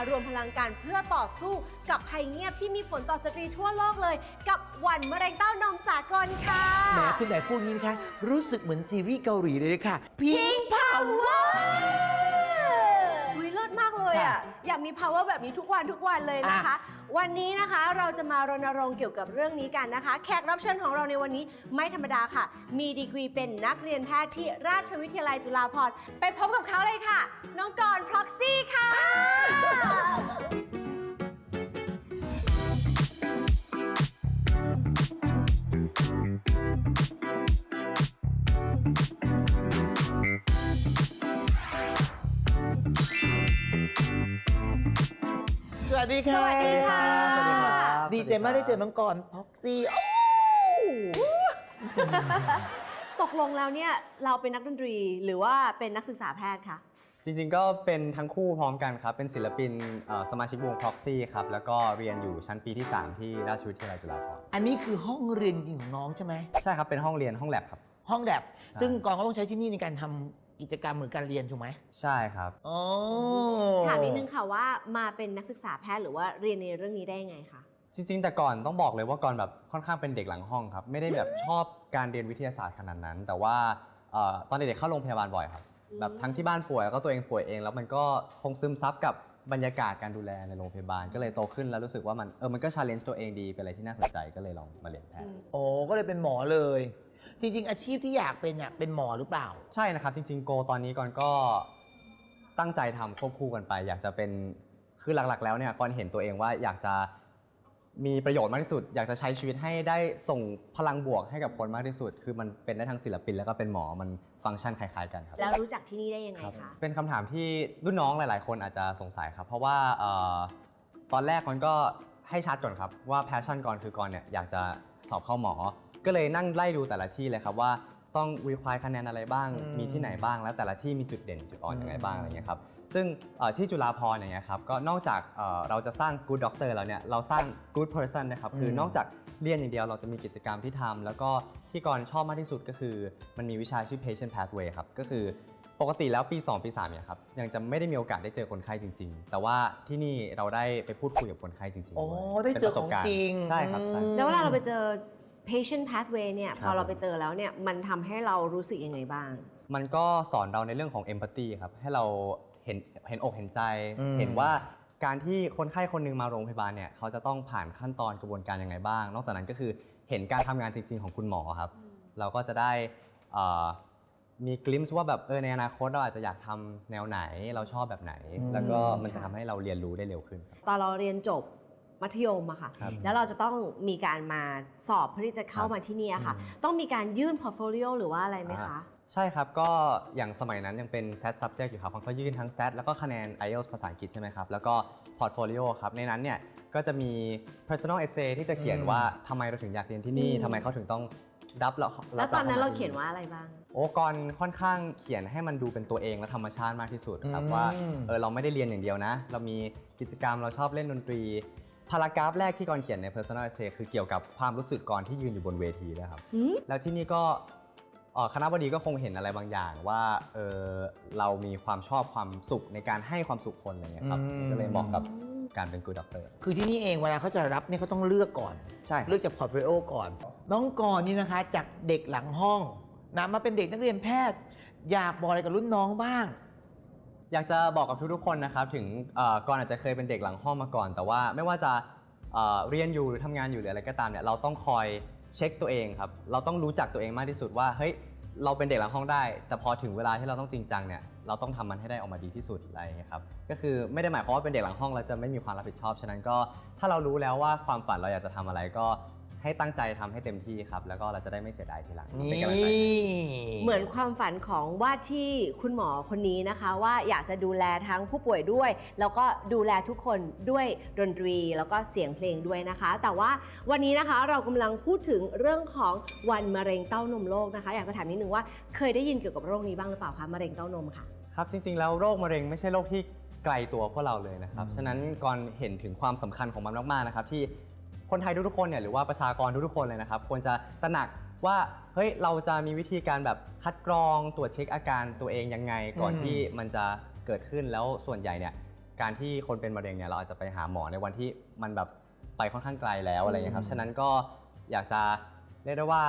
ารวมพลังกันเพื่อต่อสู้กับภัยเงียบที่มีผลต่อสตรีทั่วโลกเลย กับวันมะเร็งเต้านมสากลค่ะ แหมคุณไหนพูดงี้นะคะ รู้สึกเหมือนซีรีส์เกาหลีเลยค่ะ พิงพ เลิศมากเลยอะค่ะ อยากมี power แบบนี้ทุกวันทุกวันเลยนะคะ วันนี้นะคะเราจะมารณรงค์เกี่ยวกับเรื่องนี้กันนะคะ แขกรับเชิญของเราในวันนี้ไม่ธรรมดาค่ะ มีดีกรีเป็นนักเรียนแพทย์ที่ราชวิทยาลัยจุฬาภรณ์ไปพบกับเขาเลยค่ะ น้องกรณ์พร็อกซี่ค่ะ ดีค่ะสวัสดีค่ะสวัสดีครับดีใจมากได้เจอน้องกรณ์พ็อกซี่โอ้ตกลงแล้วเนี่ยเราเป็นนักดนตรีหรือว่าเป็นนักศึกษาแพทย์คะจริงๆก็เป็นทั้งคู่พร้อมกันครับ เป็นศิลปินเอ่อสมาชิกวง Proxy ครับ แล้วก็เรียนอยู่ชั้นปีที่ 3 ที่ราชวิทยาลัยจุฬาภรณ์อันนี้คือห้องเรียนจริงของน้องใช่ไหมใช่ครับเป็นห้องเรียนห้องแลบครับ ห้องแลบใช่ซึ่งกรณ์ก็ต้องใช้ที่นี่ในการทำ กิจกรรมหรือการเรียนถูกไหมใช่ครับโอ้ถามนิดนึงค่ะว่ามาเป็นนักศึกษาแพทย์หรือว่าเรียนในเรื่องนี้ได้ยังไงคะจริงๆ แต่ก่อนต้องบอกเลยว่าก่อนแบบค่อนข้างเป็นเด็กหลังห้องครับ ไม่ได้แบบชอบการเรียนวิทยาศาสตร์ขนาดนั้น แต่ว่าเอ่อตอนเด็กๆเข้าโรงพยาบาลบ่อยครับอืมแบบทั้งที่บ้านป่วยแล้วก็ตัวเองป่วยเอง แล้วมันก็คงซึมซับกับบรรยากาศการดูแลในโรงพยาบาลก็เลยโตขึ้นแล้วรู้สึกว่ามันเออมันก็ชาเลนจ์ตัวเองดีเป็นอะไรที่น่าสนใจก็เลยลองมาเรียนแพทย์โอ้ก็เลยเป็นหมอเลย จริง ๆ อาชีพที่อยากเป็นเนี่ยเป็นหมอหรือเปล่า ใช่นะครับ จริงๆโกตอนนี้ก่อนก็ตั้งใจทำควบคู่กันไป อยากจะเป็นคือหลักๆ แล้วเนี่ยก่อนเห็นตัวเองว่าอยากจะมีประโยชน์มากที่สุด อยากจะใช้ชีวิตให้ได้ส่งพลังบวกให้กับคนมากที่สุด คือมันเป็นได้ทั้งศิลปินแล้วก็เป็นหมอมันฟังก์ชันคล้ายๆกันครับ แล้วรู้จักที่นี่ได้ยังไงครับคะเป็นคำถามที่รุ่นน้องหลายๆ คนอาจจะสงสัยครับ เพราะว่าเอ่อตอนแรกมันก็ให้ชัดก่อนครับว่าแพชชั่นก่อนคือก่อนเนี่ยอยากจะสอบเข้าหมอ ก็เลยนั่งไล่ดูแต่ละที่เลยครับว่าต้อง require คะแนนอะไรบ้าง อืมมีที่ไหนบ้าง แล้วแต่ละที่มีจุดเด่นจุดอ่อนอืมยังไงบ้างอะไรเงี้ยครับ ซึ่งเอ่อที่จุฬาภรณ์อย่างเงี้ยครับ ก็นอกจากเอ่อเราจะสร้าง good doctor แล้วเนี่ย เราสร้าง good person นะครับ คือม นอกจากเรียนอย่างเดียวเราจะมีกิจกรรมที่ทำ แล้วก็ที่กรชอบมากที่สุดก็คือมันมีวิชาชื่อ patient pathway ครับ ก็คือปกติแล้วปี 2 ปี3เนี่ยครับ ยังจะไม่ได้มีโอกาสได้เจอคนไข้จริง ๆ แต่ว่าที่นี่เราได้ไปพูดคุยกับคนไข้จริงๆโอ้ด้วยได้เจอป็นปะสบกาของจริง ใช่ครับใช่อืมแล้วเวลาเราไปเจอ patient pathway เนี่ยครับพอเราไปเจอแล้วเนี่ยมันทำให้เรารู้สึกยังไงบ้าง มันก็สอนเราในเรื่องของ empathy ครับ ให้เราเห็นเห็นอกเห็นใจ อืม เห็นว่าการที่คนไข้คนหนึงมาโรงพยาบาลเนี่ยเขาจะต้องผ่านขั้นตอนกระบวนการยังไงบ้าง นอกจากนั้นก็คือเห็นการทำงานจริง ๆ ของคุณหมอครับ เราก็จะได้เอ่อมีกลิมส์ว่าแบบเออในอนาคตเราอาจจะอยากทำแนวไหนเราชอบแบบไหนอืมแล้วก็มันค่ะจะทำให้เราเรียนรู้ได้เร็วขึ้นครับ ตอนเราเรียนจบ มัธยมอะค่ะ ครับแล้วเราจะต้องมีการมาสอบเพื่อที่จะเข้าครับมาที่นี่อะค่ะ อืม ต้องมีการยื่น portfolio หรือว่าอะไรไหมคะ ใช่ครับ ก็อย่างสมัยนั้นยังเป็น SAT subject อยู่ครับมันก็ยื่นทั้ง SAT แล้วก็คะแนน IELTS ภาษาอังกฤษใช่ไหมครับ แล้วก็ portfolio ครับ ในนั้นเนี่ยก็จะมี personal essay ที่จะเขียนอืม ว่าทำไมเราถึงอยากเรียนที่นี่อืม ทำไมเขาถึงต้องรับเราแล้วตอนนั้นเราเขียนว่าว่าอะไรบ้าง โอ้กรค่อนข้างเขียนให้มันดูเป็นตัวเองและธรรมชาติมากที่สุดครับอืมว่าเออเราไม่ได้เรียนอย่างเดียวนะ เรามีกิจกรรมเราชอบเล่นดนตรี พารากราฟแรกที่กรเขียนใน personal essay คือเกี่ยวกับความรู้สึกกรที่ยืนอยู่บนเวทีนะครับหืมแล้วที่นี่ก็เอ่อคณะบดีก็คงเห็นอะไรบางอย่างว่าเออเรามีความชอบความสุขในการให้ความสุขคนอะไรเงี้ยครับอืม ก็เลยเหมาะกับการเป็นกูด็อกเตอร์ คือที่นี่เองเวลาเขาจะรับเนี่ยเขาต้องเลือกก่อน ใช่เลือกจากพอร์ตโฟลิโอก่อน น้องกรณ์นี่นะคะ จากเด็กหลังห้องนะมาเป็นเด็กนักเรียนแพทย์ อยากบอกอะไรกับรุ่นน้องบ้าง อยากจะบอกกับทุกๆคนนะครับถึงเอ่อก่อนอาจจะเคยเป็นเด็กหลังห้องมาก่อน แต่ว่าไม่ว่าจะเอ่อเรียนอยู่หรือทำงานอยู่หรืออะไรก็ตามเนี่ยเราต้องคอยเช็คตัวเองครับเราต้องรู้จักตัวเองมากที่สุดว่าเฮ้ยเราเป็นเด็กหลังห้องได้ แต่พอถึงเวลาที่เราต้องจริงจังเนี่ยเราต้องทำมันให้ได้ออกมาดีที่สุดอะไรอย่างเงี้ยครับก็คือไม่ได้หมายความว่าเป็นเด็กหลังห้องเราจะไม่มีความรับผิดชอบฉะนั้นก็ถ้าเรารู้แล้วว่าความฝันเราอยากจะทำอะไรก็ ให้ตั้งใจทำให้เต็มที่ครับ แล้วก็เราจะได้ไม่เสียดายทีหลังนี่เป็นกำลังใจให้ เหมือนความฝันของว่าที่คุณหมอคนนี้นะคะ ว่าอยากจะดูแลทั้งผู้ป่วยด้วย แล้วก็ดูแลทุกคนด้วยดนตรี แล้วก็เสียงเพลงด้วยนะคะ แต่ว่าวันนี้นะคะเรากำลังพูดถึงเรื่องของวันมะเร็งเต้านมโลกนะคะ อยากจะถามนิดนึงว่าเคยได้ยินเกี่ยวกับโรคนี้บ้างหรือเปล่าคะมะเร็งเต้านมค่ะ ครับจริงๆแล้วโรคมะเร็งไม่ใช่โรคที่ไกลตัวพวกเราเลยนะครับ อืม ฉะนั้นก่อนเห็นถึงความสำคัญของมันมากๆนะครับที่ คนไทยทุกๆคนเนี่ยหรือว่าประชากรทุกๆคนเลยนะครับควรจะตระหนักว่าเฮ้ยเราจะมีวิธีการแบบคัดกรองตรวจเช็คอาการตัวเองยังไง ก่อนที่มันจะเเกิดขึ้นแล้วส่วนใหญ่เนี่ยการที่คนเป็นมะเร็งเนี่ยเราอาจจะไปหาหมอในวันที่มันแบบไปค่อนข้างไกลแล้วอะไรเงี้ยครับอืมฉะนั้นก็อยากจะเรียกได้ว่า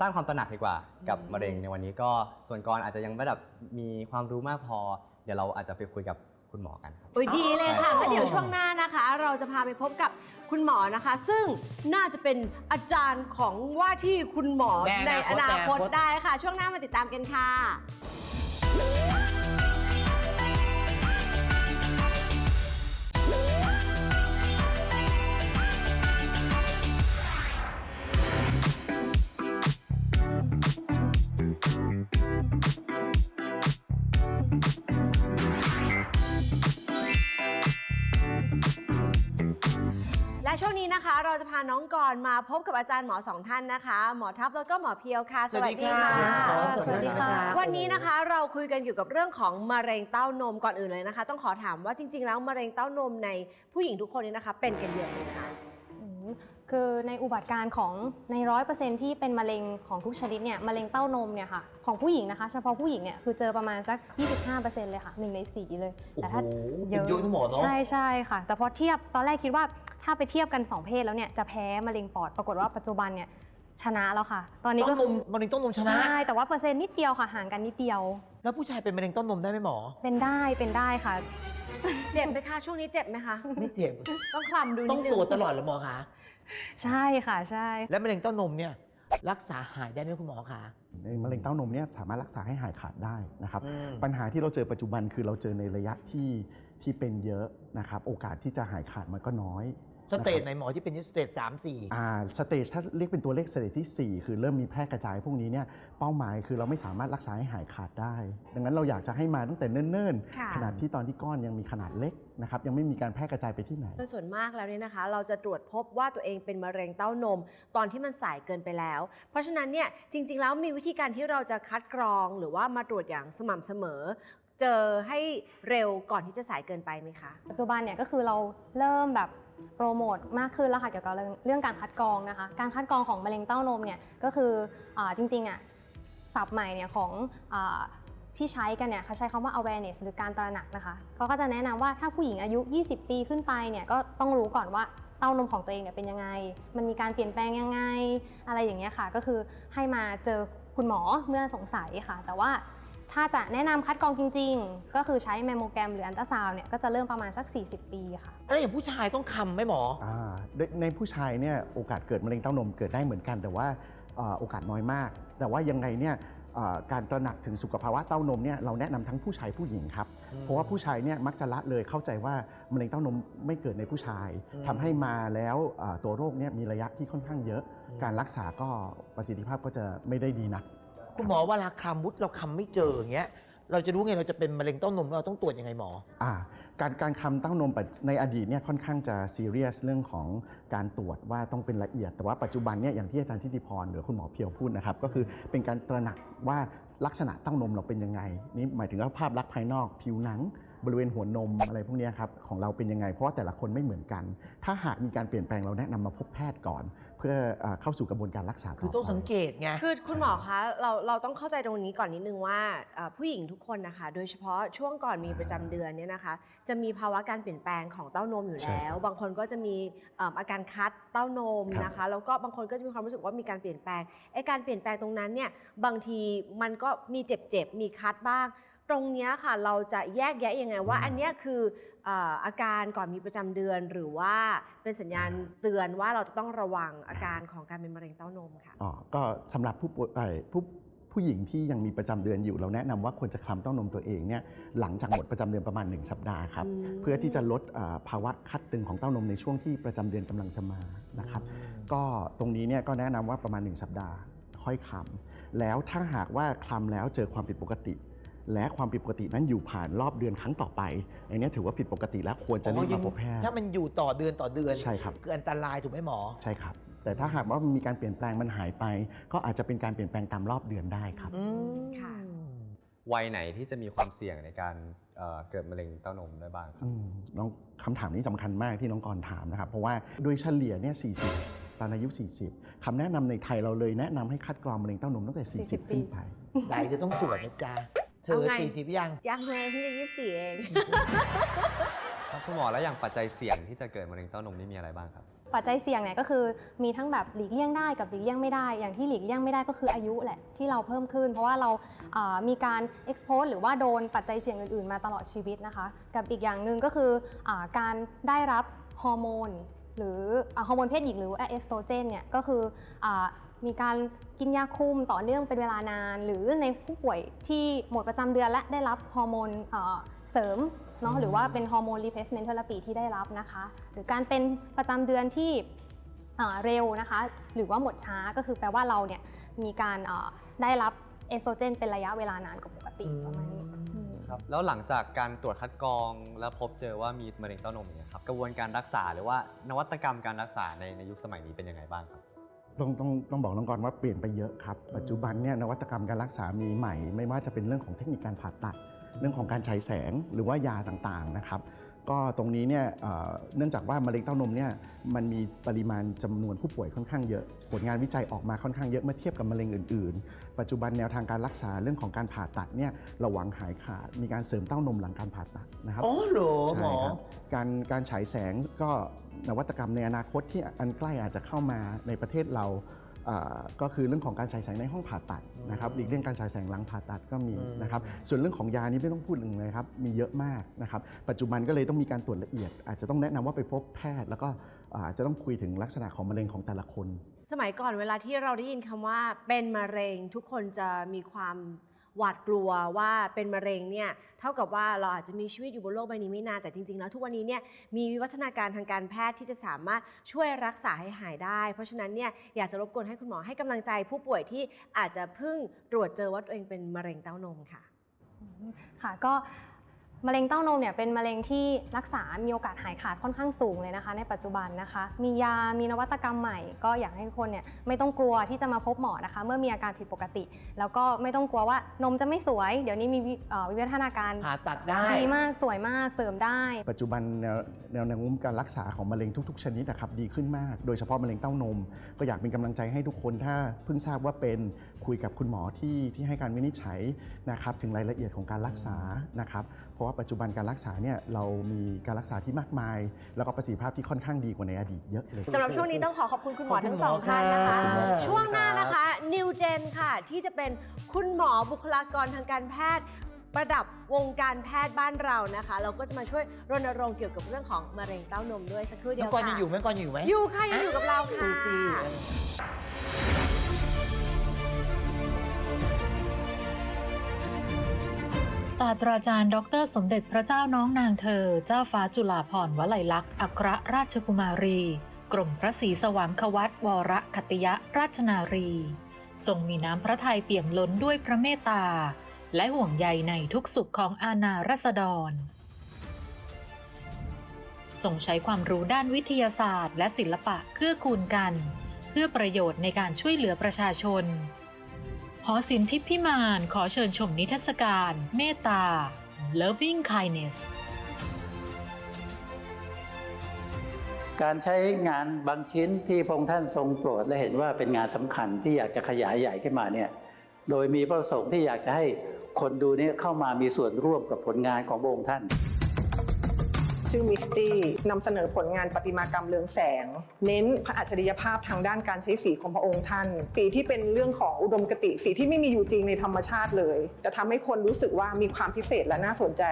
สร้างความตระหนักดีกว่ากับอืมมะเร็งในวันนี้ก็ส่วนกรอาจจะยังไม่แบบมีความรู้มากพอ เดี๋ยวเราอาจจะไปคุยกับ คุณหมอกันครับ โอ้ยดีเลยค่ะอ๋องั้นเดี๋ยวช่วงหน้านะคะ เราจะพาไปพบกับคุณหมอนะคะ ซึ่งน่าจะเป็นอาจารย์ของว่าที่คุณหมอในในออนานาคคตต ได้ค่ะ ช่วงหน้ามาติดตามกันค่ะ นี้นะคะ เราจะพาน้องกรณ์มาพบกับอาจารย์หมอสองท่านนะคะ หมอทัพแล้วก็หมอเพียวค่ะ สวัสดีค่ะสหมอวัสดีสวัสดีค่ะค่ะ วันนี้นะคะเราคุยกันเกี่ยวกับเรื่องของมะเร็งเต้านมก่อนอื่นเลยนะคะ ต้องขอถามว่าจริง ๆ แล้วมะเร็งเต้านมในผู้หญิงทุกคนนี้นะคะ เป็นกันเยอะไหมคะอืมคือในอุบัติการณ์ของในร้อยเปอร์เซ็นที่เป็นมะเร็งของทุกชนิดเนี่ยมะเร็งเต้านมเนี่ยค่ะของผู้หญิงนะคะเฉพาะผู้หญิงเนี่ยคือเจอประมาณสัก 25%เลยค่ะหนึ่งในสี่เลยโอ้แต่โหถ้าเป็นเยอะนะหมอเนาะใช่ใช่ค่ะ แต่พอเทียบตอนแรกคิดว่า ถ้าไปเทียบกัน 2 เพศแล้วเนี่ยจะแพ้มะเร็งปอด ปรากฏว่าปัจจุบันเนี่ยชนะแล้วค่ะ ตอนนี้ต้ก็นนมมะเร็งต้นนมชนะ ใช่แต่ว่าเปอร์เซ็นต์นิดเดียวค่ะห่างกันนิดเดียว แล้วผู้ชายเป็นมะเร็งต้นนมได้ไหมหมอ เป็นได้เป็นได้ค่ะ เจ็บไหมคะ ช่วงนี้เจ็บไหมคะ ไม่เจ็บ ต้องคลำดูต้นิองดนึงตรวจตลอดเหรอหมอคะใช่ค่ะใช่ แล้วมะเร็งเต้านมเนี่ยรักษาหายได้ไหมคุณหมอคะในมะเร็งเต้านมเนี่ยสามารถรักษาให้หายขาดได้นะครับ อืม ปัญหาที่เราเจอปัจจุบันคือเราเจอในระยะที่ที่เป็นเยอะนะครับ โอกาสที่จะหายขาดมันก็น้อย สเตจไหนหมอที่เป็นสเตจสามสี่อ่าสเตจถ้าเรียกเป็นตัวเลขสเตจที่ 4 คือเริ่มมีแพร่กระจายพวกนี้เนี่ยเป้าหมายคือเราไม่สามารถรักษาให้หายขาดได้ ดังนั้นเราอยากจะให้มาตั้งแต่เนิ่นค่ะ ๆ ขนาดที่ตอนที่ก้อนยังมีขนาดเล็กนะครับยังไม่มีการแพร่กระจายไปที่ไหน โดยส่วนมากแล้วเนี่ยนะคะ เราจะตรวจพบว่าตัวเองเป็นมะเร็งเต้านม ตอนที่มันสายเกินไปแล้ว เพราะฉะนั้นเนี่ยจริง ๆ แล้วมีวิธีการที่เราจะคัดกรองหรือว่ามาตรวจอย่างสม่ำเสมอ เจอให้เร็วก่อนที่จะสายเกินไปไหมคะ ปัจจุบันเนี่ยก็คือเราเริ่มแบบ โปรโมทมากขึ้นแล้วค่ะเกี่ยวกับเรื่องเรื่องการคัดกรองนะคะ การคัดกรองของมะเร็งเต้านมเนี่ยก็คืออจริงๆอะศัพท์ใหม่เนี่ยของอที่ใช้กันเนี่ยเขาใช้คำว่า awareness หรือการตระหนักนะคะเขาก็จะแนะนำว่าถ้าผู้หญิงอายุ 20 ปีขึ้นไปเนี่ยก็ต้องรู้ก่อนว่าเต้านมของตัวเองเนี่ยเป็นยังไง มันมีการเปลี่ยนแปลงยังไง อะไรอย่างเงี้ยค่ะ ก็คือให้มาเจอคุณหมอเมื่อสงสัยค่ะ แต่ว่า ถ้าจะแนะนำคัดกรองจริง ๆ ก็คือใช้แมมโมแกรมหรืออันตราซาวน์เนี่ยก็จะเริ่มประมาณสัก 40 ปีค่ะ แล้วอย่างผู้ชายต้องคำไหมหมอ อ่าในในผู้ชายเนี่ยโอกาสเกิดมะเร็งเต้านมเกิดได้เหมือนกัน แต่ว่าเอ่อโอกาสน้อยมาก แต่ว่ายังไงเนี่ยเอ่อการตระหนักถึงสุขภาวะเต้านมเนี่ยเราแนะนำทั้งผู้ชายผู้หญิงครับอืมเพราะว่าผู้ชายเนี่ยมักจะละเลยเข้าใจว่ามะเร็งเต้านมไม่เกิดในผู้ชายอืม ทำให้มาแล้วเอ่อตัวโรคเนี่ยมีระยะที่ค่อนข้างเยอะอืมการรักษาก็ประสิทธิภาพก็จะไม่ได้ดีนัก คุณหมอเวลาคลำมุดเราคำไม่เจออย่างเงี้ย เราจะรู้ไงเราจะเป็นมะเร็งเต้านมเราต้องตรวจยังไงหมอ อ่าการการคลำเต้านมปัจในอดีตเนี่ยค่อนข้างจะซีเรียสเรื่องของการตรวจว่าต้องเป็นละเอียด แต่ว่าปัจจุบันเนี่ยอย่างที่อาจารย์ทิติพรหรือคุณหมอเพียวพูดนะครับก็คือเป็นการตระหนักว่าลักษณะเต้านมเราเป็นยังไงนี่หมายถึงว่าภาพลักษณ์ภายนอกผิวหนัง บริเวณหัวนมอะไรพวกเนี้ยครับของเราเป็นยังไง เพราะว่าแต่ละคนไม่เหมือนกัน ถ้าหากมีการเปลี่ยนแปลงเราแนะนำมาพบแพทย์ก่อน พื่อเอ่อเข้าสู่กระบวนการรักษาคือต้องไปสังเกตไงคือคุณหมอคะเราเราต้องเข้าใจตรงนี้ก่อนนิดนึงว่าเอ่อผู้หญิงทุกคนนะคะ โดยเฉพาะช่วงก่อนมีประจำเดือนเนี่ยนะคะ จะมีภาวะการเปลี่ยนแปลงของเต้านมอยู่ใช่แล้ว บางคนก็จะมีเอิ่มอาการคัดเต้านมครับนะคะแล้วก็บางคนก็จะมีความรู้สึกว่ามีการเปลี่ยนแปลงไอ้การเปลี่ยนแปลงตรงนั้นเนี่ยบางทีมันก็มีเจ็บๆมีคัดบ้างตรงเนี้ยค่ะเราจะแยกแยะยังไงว่าอันเนี้ยคือเอ่ออาการก่อนมีประจำเดือน หรือว่าเป็นสัญญาณเตือนว่าเราจะต้องระวังอาการของการเป็นมะเร็งเต้านมค่ะอ๋อก็สำหรับผู้ป่วยเอ่อผู้ผู้หญิงที่ยังมีประจำเดือนอยู่เราแนะนำว่าควรจะคลำเต้านมตัวเองเนี่ยหลังจากหมดประจำเดือนประมาณ 1 สัปดาห์ครับอืมเพื่อที่จะลดเอ่อภาวะคัดตึงของเต้านมในช่วงที่ประจำเดือนกำลังจะมานะครับ ก็ตรงนี้เนี่ยก็แนะนำว่าประมาณ 1 สัปดาห์ค่อยคลำแล้วถ้าหากว่าคลำแล้วเจอความผิดปกติ และความผิดปกตินั้นอยู่ผ่านรอบเดือนครั้งต่อไปอันเนี้ยถือว่าผิดปกติแล้วควรจะรีบอ๋อยัมางพบแพทย์ถ้ามันอยู่ต่อเดือนต่อเดือนใช่ครับคืออันตรายถูกไหมหมอใช่ครับ แต่ถ้าหากว่ามันมีการเปลี่ยนแปลงมันหายไป ก็อาจจะเป็นการเปลี่ยนแปลงตามรอบเดือนได้ครับอืมค่ะวัยไหนที่จะมีความเสี่ยงในการเอ่อเกิดมะเร็งเต้านมได้บ้างครับอืมน้องคำถามนี้สำคัญมากที่น้องกรณ์ถามนะครับ เพราะว่าโดยเฉลี่ยเนี่ย40 ตอนอายุ 40คำแนะนำในไทยเราเลยแนะนำให้คัดกรองมะเร็งเต้านมตั้งแต่ 40 40ขึ้นไปไหนจะต้องตรวจนะจ๊ะ เธอเอาไง สี่สิบยัง ยังเลยเพิ่งจะยี่สิบสี่เอง ครับคุณหมอแล้วอย่างปัจจัยเสี่ยงที่จะเกิดมะเร็งเต้านมนี่มีอะไรบ้างครับ ปัจจัยเสี่ยงเนี่ยก็คือมีทั้งแบบหลีกเลี่ยงได้กับหลีกเลี่ยงไม่ได้ อย่างที่หลีกเลี่ยงไม่ได้ก็คืออายุแหละที่เราเพิ่มขึ้น เพราะว่าเราเอ่อมีการ expose หรือว่าโดนปัจจัยเสี่ยงอื่นๆ มาตลอดชีวิตนะคะ กับอีกอย่างหนึ่งก็คืออาการได้รับฮอร์โมนหรืออ่าฮอร์โมนเพศหญิงหรือเอสโตรเจนเนี่ยก็คืออา มีการกินยาคุมต่อเนื่องเป็นเวลานาน หรือในผู้ป่วยที่หมดประจำเดือนและได้รับฮอร์โมนเอ่อเสริมเนาะหรือว่าเป็นฮอร์โมน replacement therapy ที่ได้รับนะคะ หรือการเป็นประจำเดือนที่อ่าเร็วนะคะ หรือว่าหมดช้าก็คือแปลว่าเราเนี่ยมีการอ่าได้รับเอสโตรเจนเป็นระยะเวลานานกว่าปกติประมาณนี้อืมครับแล้วหลังจากการตรวจคัดกรองแล้วพบเจอว่ามีมะเร็งเต้านมอย่างเงี้ยครับกระบวนการรักษาหรือว่านวัตกรรมการรักษาในในยุคสมัยนี้เป็นยังไงบ้างครับ ต้องต้องต้องบอกน้องกรว่าเปลี่ยนไปเยอะครับ ปัจจุบันเนี่ยนวัตกรรมการรักษามีใหม่ ไม่ว่าจะเป็นเรื่องของเทคนิคการผ่าตัด เรื่องของการฉายแสงหรือว่ายาต่างๆนะครับ ก็ตรงนี้เนี่ยเอ่อเนื่องจากว่ามะเร็งเต้านมเนี่ยมันมีปริมาณจำนวนผู้ป่วยค่อนข้างเยอะ ผลงานวิจัยออกมาค่อนข้างเยอะเมื่อเทียบกับมะเร็งอื่นๆ ปัจจุบันแนวทางการรักษาเรื่องของการผ่าตัดเนี่ยระหวังหายขาดมีการเสริมเต้านมหลังการผ่าตัดนะครับอ๋อเหรอหมใช่อครับการการฉายแสงก็นวัตกรรมในอนาคตที่อันใกล้อาจจะเข้ามาในประเทศเราอ่า ก็คือเรื่องของการฉายแสงในห้องผ่าตัดนะครับหลีกเลี่ยงการฉายแสงหลังผ่าตัดก็มีอืมนะครับส่วนเรื่องของยานี้ไม่ต้องพูดถึงเลยครับมีเยอะมากนะครับปัจจุบันก็เลยต้องมีการตรวจละเอียด อาจจะต้องแนะนำว่าไปพบแพทย์ แล้วก็อ่าจะต้องคุยถึงลักษณะของมะเร็งของแต่ละคน สมัยก่อนเวลาที่เราได้ยินคำว่าเป็นมะเร็งทุกคนจะมีความ หวาดกลัวว่าเป็นมะเร็งเนี่ยเท่ากับว่าเราอาจจะมีชีวิตอยู่บนโลกใบนี้ไม่นานแต่จริงๆแล้วทุกวันนี้เนี่ยมีวิวัฒนาการทางการแพทย์ที่จะสามารถช่วยรักษาให้หายได้ เพราะฉะนั้นเนี่ยอยากจะรบกวนให้คุณหมอให้กำลังใจผู้ป่วยที่อาจจะเพิ่งตรวจเจอว่าตัวเองเป็นมะเร็งเต้านมค่ะค่ะก็ มะเร็งเต้านมเนี่ยเป็นมะเร็งที่รักษา มีโอกาสหายขาดค่อนข้างสูงเลยนะคะ ในปัจจุบันนะคะ มียา มีนวัตกรรมใหม่ ก็อยากให้ทุกคนเนี่ยไม่ต้องกลัวที่จะมาพบหมอนะคะ เมื่อมีอาการผิดปกติ แล้วก็ไม่ต้องกลัวว่านมจะไม่สวย เดี๋ยวนี้มีวิเอ่อวิวัฒนาการผ่าตัดได้ดีมากสวยมากเสริมได้ ปัจจุบันแนวแนวแนวโน้มการรักษาของมะเร็งทุก ๆ ชนิดนะครับดีขึ้นมาก โดยเฉพาะมะเร็งเต้านม ก็อยากเป็นกำลังใจให้ทุกคนถ้าเพิ่งทราบว่าเป็นคุยกับคุณหมอที่ที่ให้การวินิจฉัยนะครับถึงรายละเอียดของการรักษานะครับเพราะว่าปัจจุบันการรักษาเนี่ยเรามีการรักษาที่มากมาย แล้วก็ประสิทธิภาพที่ค่อนข้างดีกว่าในอดีตเยอะเลยสำหรับช่วงนี้ต้องขอขอบคุณคุณหมอขอบคุณทั้งสองหมอท่านนะคะค่ะช่วงหน้านะคะ New Gen ค่ะ ที่จะเป็นคุณหมอบุคลากรทางการแพทย์ประดับวงการแพทย์บ้านเรานะคะ เราก็จะมาช่วยรณรงค์เกี่ยวกับเรื่องของมะเร็งเต้านมด้วยสักครู่เดีน้ยอวงกรค่ะยังอยู่ไหมกรยังอยู่ไหมอยู่ค่ะยังอยู่กับเราค่ะ ศาสตราจารย์ดอกเตอรสมเด็จพระเจ้าน้องนางเธอ เจ้าฟ้าจุฬาภรณ์วลัยลักษณ์อัครราชกุมารี กรมพระศรีสวามควัตวรคติยราชนารี ทรงมีน้ำพระทัยเปี่ยมล้นด้วยพระเมตตา และห่วงใยในทุกสุขของอาณารัษฎร ทรงใช้ความรู้ด้านวิทยาศาสตร์ และศิลปะเกื้อกูลกัน เพื่อประโยชน์ในการช่วยเหลือประชาชน หอศิลป์ทิพย์พิมานขอเชิญชมนิทรรศการ เมตตา Loving Kindness การใช้งานบางชิ้นที่พระองค์ท่านทรงโปรดและเห็นว่าเป็นงานสำคัญที่อยากจะขยายใหญ่ขึ้นมาเนี่ยโดยมีประสงค์ที่อยากจะให้คนดูเนี่ยเข้ามามีส่วนร่วมกับผลงานของพระองค์ท่าน ชื่อมิสตี้นำเสนอผลงานประติมากรรมเรืองแสง เน้นพระอัจฉริยภาพทางด้านการใช้สีของพระองค์ท่าน สีที่เป็นเรื่องของอุดมคติสีที่ไม่มีอยู่จริงในธรรมชาติเลยแต่ทำให้คนรู้สึกว่ามีความพิเศษและน่าสนใจ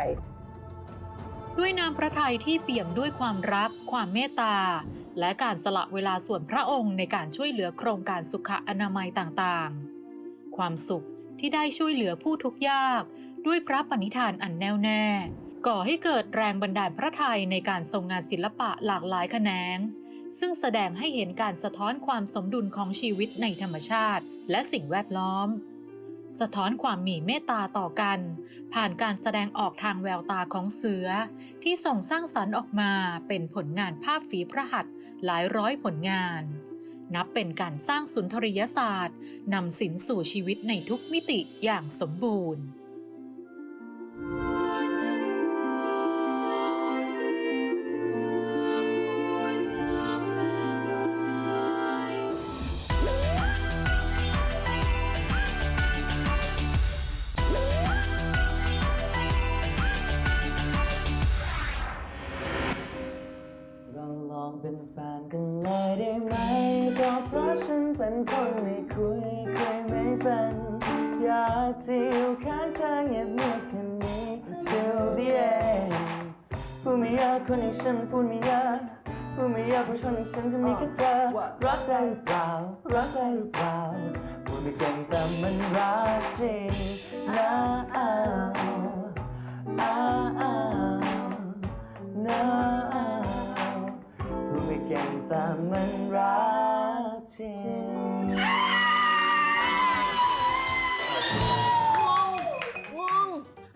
ด้วยน้ำพระทัยที่เปี่ยมด้วยความรัก ความเมตตา และการสละเวลาส่วนพระองค์ในการช่วยเหลือโครงการสุขอนามัยต่างๆ ความสุขที่ได้ช่วยเหลือผู้ทุกข์ยาก ด้วยพระปณิธานอันแน่วแน่ ก่อให้เกิดแรงบันดาลพระทัยในการทรงงานศิลปะหลากหลายแขนง ซึ่งแสดงให้เห็นการสะท้อนความสมดุลของชีวิตในธรรมชาติ และสิ่งแวดล้อม สะท้อนความมีเมตตาต่อกัน ผ่านการแสดงออกทางแววตาของเสือ ที่ส่งสร้างสรรค์ออกมาเป็นผลงานภาพฝีพระหัตถ์หลายร้อยผลงาน นับเป็นการสร้างสุนทรียศาสตร์นำศิลสู่ชีวิตในทุกมิติอย่างสมบูรณ์ กจะอยู่ข้างเธอเงียบเงียบแค่นี้ till the end พูดไม่อยากคนอย่างฉันพูดไม่อยากพูดไม่อยากผู้ชนอย่างฉันจะมีแค่เธอรักได้หรือเปล่ารักได้หรือเปล่าพูดไม่เก่งแต่มันรักจริงนะอ้าวอ้าวนะอ้าวพูดไม่เก่งแต่มันรักจริง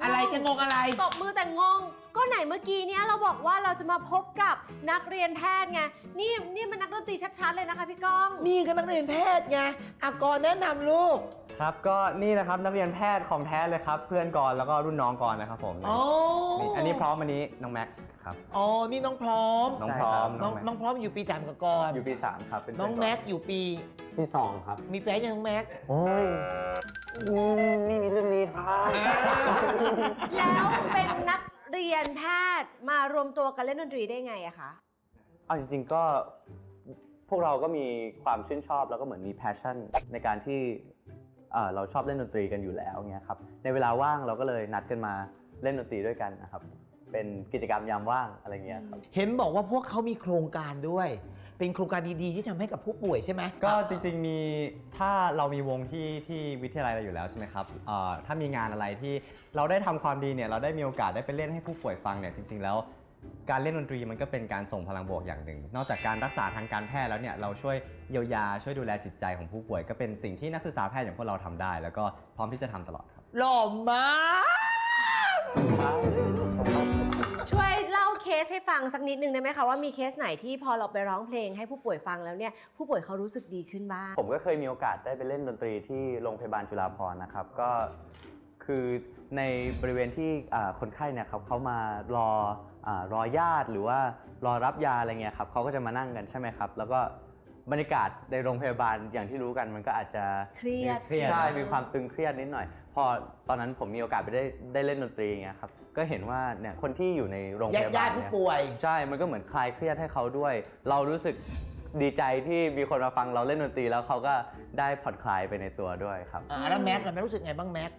อะไรจะงงอะไร ตบมือแต่งง ก็ไหนเมื่อกี้เนี้ยเราบอกว่าเราจะมาพบกับนักเรียนแพทย์ไง นี่นี่มันนักดนตรีชัดๆเลยนะคะพี่ก้อง นี่ก็นักเรียนแพทย์ไงอากรแนะนำลูก ครับก็นี่นะครับนักเรียนแพทย์ของแท้เลยครับ เพื่อนกรแล้วก็รุ่นน้องกรนะครับผมอ๋อนี่อันนี้พร้อมอันนี้น้องแม็กครับ อ๋อ นี่น้องพร้อม น้องพร้อม น้องแม็กน้องพร้อมอยู่ปีสามกับกรอยู่ปีสามครับเป็นน้องเพื่แม็กรอยู่ปี ปีสองครับ มีแฟนยังน้องแม็ก โอ้ย ไม่มีเรื่องนี้ครับ แล้วเป็นนักเรียนแพทย์มารวมตัวกันเล่นดนตรีได้ไงอะคะ เอาจริงๆก็พวกเราก็มีความชื่นชอบแล้วก็เหมือนมี passion ในการที่เอ่อเราชอบเล่นดนตรีกันอยู่แล้วเงี้ยครับในเวลาว่างเราก็เลยนัดกันมาเล่นดนตรีด้วยกันนะครับเป็นกิจกรรมยามว่างอะไรเงี้ยครับ เห็นบอกว่าพวกเขามีโครงการด้วย เป็นโครงการดี ๆ ที่ทำให้กับผู้ป่วยใช่ไหมก็จริงๆมีถ้าเรามีวงที่ที่วิทยาลัยเราอยู่แล้วใช่ไหมครับเอ่อถ้ามีงานอะไรที่เราได้ทำความดีเนี่ยเราได้มีโอกาสได้ไปเล่นให้ผู้ป่วยฟังเนี่ยจริง ๆ แล้ว การเล่นดนตรีมันก็เป็นการส่งพลังบวกอย่างหนึ่ง นอกจากการรักษาทางการแพทย์แล้วเนี่ยเราช่วยเยียวยาช่วยดูแลจิตใจของผู้ป่วย ก็เป็นสิ่งที่นักศึกษาแพทย์อย่างพวกเราทำได้ แล้วก็พร้อมที่จะทำตลอดครับ หล่อมากช่วยเล่าเค สให้ฟังสักนิดนึงได้ไหมคะว่ามีเคสไหนที่พอเราไปร้องเพลงให้ผู้ป่วยฟังแล้วเนี่ยผู้ป่วยเขารู้สึกดีขึ้นบ้าง ผมก็เคยมีโอกาสได้ไปเล่นดนตรีที่โรงพยาบาลจุฬาภรณ์นะครับ ก็คือในบริเวณที่อ่าคนไข้เนี่ยครับเขามารออารอญาติหรือว่ารอรับยาอะไรเงี้ยครับเขาก็จะมานั่งกันใช่ไหมครับ แล้วก็บรรยากาศในโรงพยาบาลอย่างที่รู้กันมันก็อาจจะเครียดเครียดใช่มีความตึงเครียดนิดหน่อย พอตอนนั้นผมมีโอกาสไปได้ได้เล่นดนตรีเงี้ยครับก็เห็นว่าเนี่ยคนที่อยู่ในโรงพญาติยาบาญาลติผู้เนี่ยป่วย ใช่ มันก็เหมือนคลายเครียดให้เขาด้วย เรารู้สึกดีใจที่มีคนมาฟังเราเล่นดนตรีแล้วเขาก็ได้ผ่อนคลายไปในตัวด้วยครับ อ่าแล้วแม็กล่ะแม็กรู้สึกไงบ้างแม็ก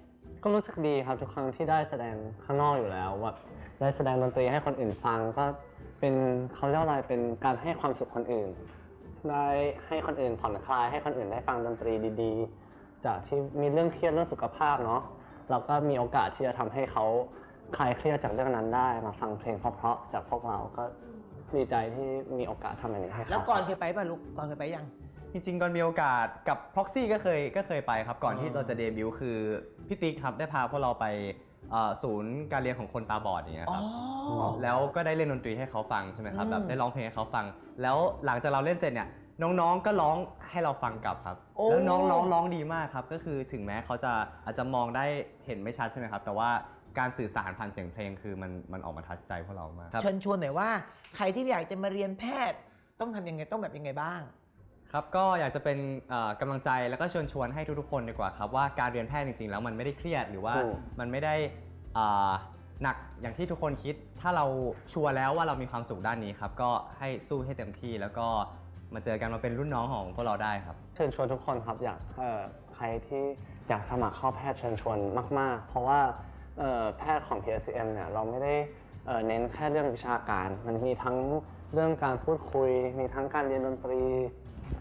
ก็รู้สึกดีครับทุกครั้งที่ได้แสดงข้างนอกอยู่แล้วว่าได้แสดงดนตรีให้คนอื่นฟังก็เป็นเขาเรียกว่าอะไรเป็นการให้ความสุขคนอื่น ได้ให้คนอื่นผ่อนคลายให้คนอื่นได้ฟังดนตรีดีๆ จากที่มีเรื่องเครียดเรื่องสุขภาพเนาะเราก็มีโอกาสที่จะทำให้เขาคลายเครียดจากเรื่องนั้นได้มาฟังเพลงเพราะๆจากพวกเราก็ดีใจที่มีโอกาสทำแบบนี้ให้เขาแล้วก่อนเคยไปป่ะลูกก่อนเคยไปยังจริงๆก่อนมีโอกาสกับ Proxy ก็เคยก็เคยไปครับ ก่อนอ๋อที่เราจะเดบิวต์คือพี่ติ๊กครับได้พาพวกเราไปเอ่อศูนย์การเรียนของคนตาบอดอย่างเงี้ยอ๋คอรับแล้วก็ได้เล่นดนตรีให้เขาฟังใช่ไหมครับอืมแบบได้ร้องเพลงให้เขาฟัง แล้วหลังจากเราเล่นเสร็จเนี่ย น้องๆก็ร้องให้เราฟังกลับครับ โอ้ แล้วน้องร้องร้องดีมากครับ ก็คือถึงแม้เขาจะอาจจะมองได้เห็นไม่ชัดใช่ไหมครับ แต่ว่าการสื่อสารผ่านเสียงเพลงคือมันมันออกมาทัชใจพวกเรามากครับ เชิญชวนหน่อยว่า ใครที่อยากจะมาเรียนแพทย์ต้องทำยังไงต้องแบบยังไงบ้าง ครับก็อยากจะเป็นเอ่อกำลังใจแล้วก็เชิญชวนให้ทุกๆคนดีกว่าครับว่าการเรียนแพทย์จริงๆ แล้วมันไม่ได้เครียดหรือว่าถูก มันไม่ได้อ่าหนักอย่างที่ทุกคนคิด ถ้าเราชัวร์แล้วว่าเรามีความสุขด้านนี้ครับก็ให้สู้ให้เต็มที่แล้วก็ มาเจอกันมาเป็นรุ่นน้องของพวกเราได้ครับ เชิญชวนทุกคนครับอยากเอ่อใครที่อยากสมัครเข้าแพทย์เชิญชวนมาก ๆ เพราะว่าเอ่อแพทย์ของ PSCM เนี่ยเราไม่ได้เอ่อเน้นแค่เรื่องวิชาการ มันมีทั้งเรื่องการพูดคุย มีทั้งการเรียนดนตรี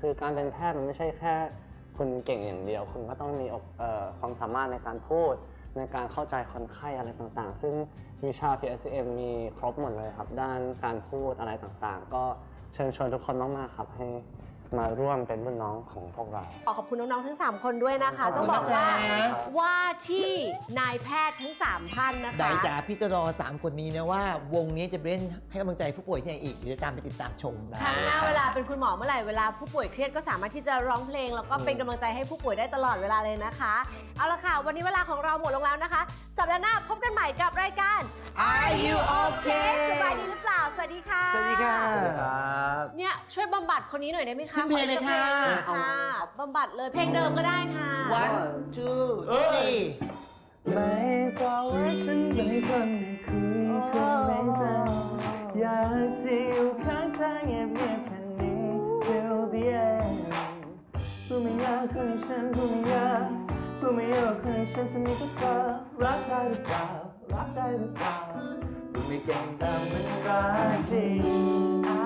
คือการเป็นแพทย์มันไม่ใช่แค่คุณเก่งอย่างเดียว คุณก็ต้องมีอกเอ่อความสามารถในการพูด ในการเข้าใจคนไข้อะไรต่างๆ ซึ่งวิชา PSCM มีครบหมดเลยครับ ด้านการพูดอะไรต่างๆ ก็ เชิญชวนทุกคนมากๆครับให้มาร่วมเป็นรุ่นน้องของพวกเรา ขอขอบคุณน้องๆทั้ง 3 คนด้วยนะคะ ขอบคุณต้องบอกว่า นะคะ ว่าที่นายแพทย์ทั้ง 3 ท่านนะคะได้จ๋าพี่จะรอสามคนนี้นะว่า วงนี้จะไปเล่นให้กำลังใจผู้ป่วยที่ไหนอีกเดี๋ยวจะตามไปติดตามชมนะ ครั้งหน้าเวลาเป็นคุณหมอเมื่อไหร่เวลาผู้ป่วยเครียดก็สามารถที่จะร้องเพลง แล้วก็เป็นกำลังใจให้ผู้ป่วยได้ตลอดเวลาเลยนะคะ เอาละค่ะ วันนี้เวลาของเราหมดลงแล้วนะคะ สัปดาห์หน้าพบกันใหม่กับรายการ Are you okay สบายดีหรือเปล่า สวัสดีค่ะ สวัสดีค่ะเนี่ยช่วยบำบัดคนนี้หน่อยได้ไหมคะขึ้นเพลงเลยค่ะ ขออีกสักเพลงค่ะบำบัดเลยเพลงเดิมก็ได้ค่ะ one two three ไม่บอกว่าฉันเป็นคนคุยคนไม่เจออยากจะอยู่ข้างเธอเงียบๆแค่นี้ till the end รู้ไม่อยากคพูดไม่ออก คนอย่างฉันจะมีกับเธอรักได้หรือเปล่ารักได้หรือเปล่าดูไม่เก่งแต่มันรักจริง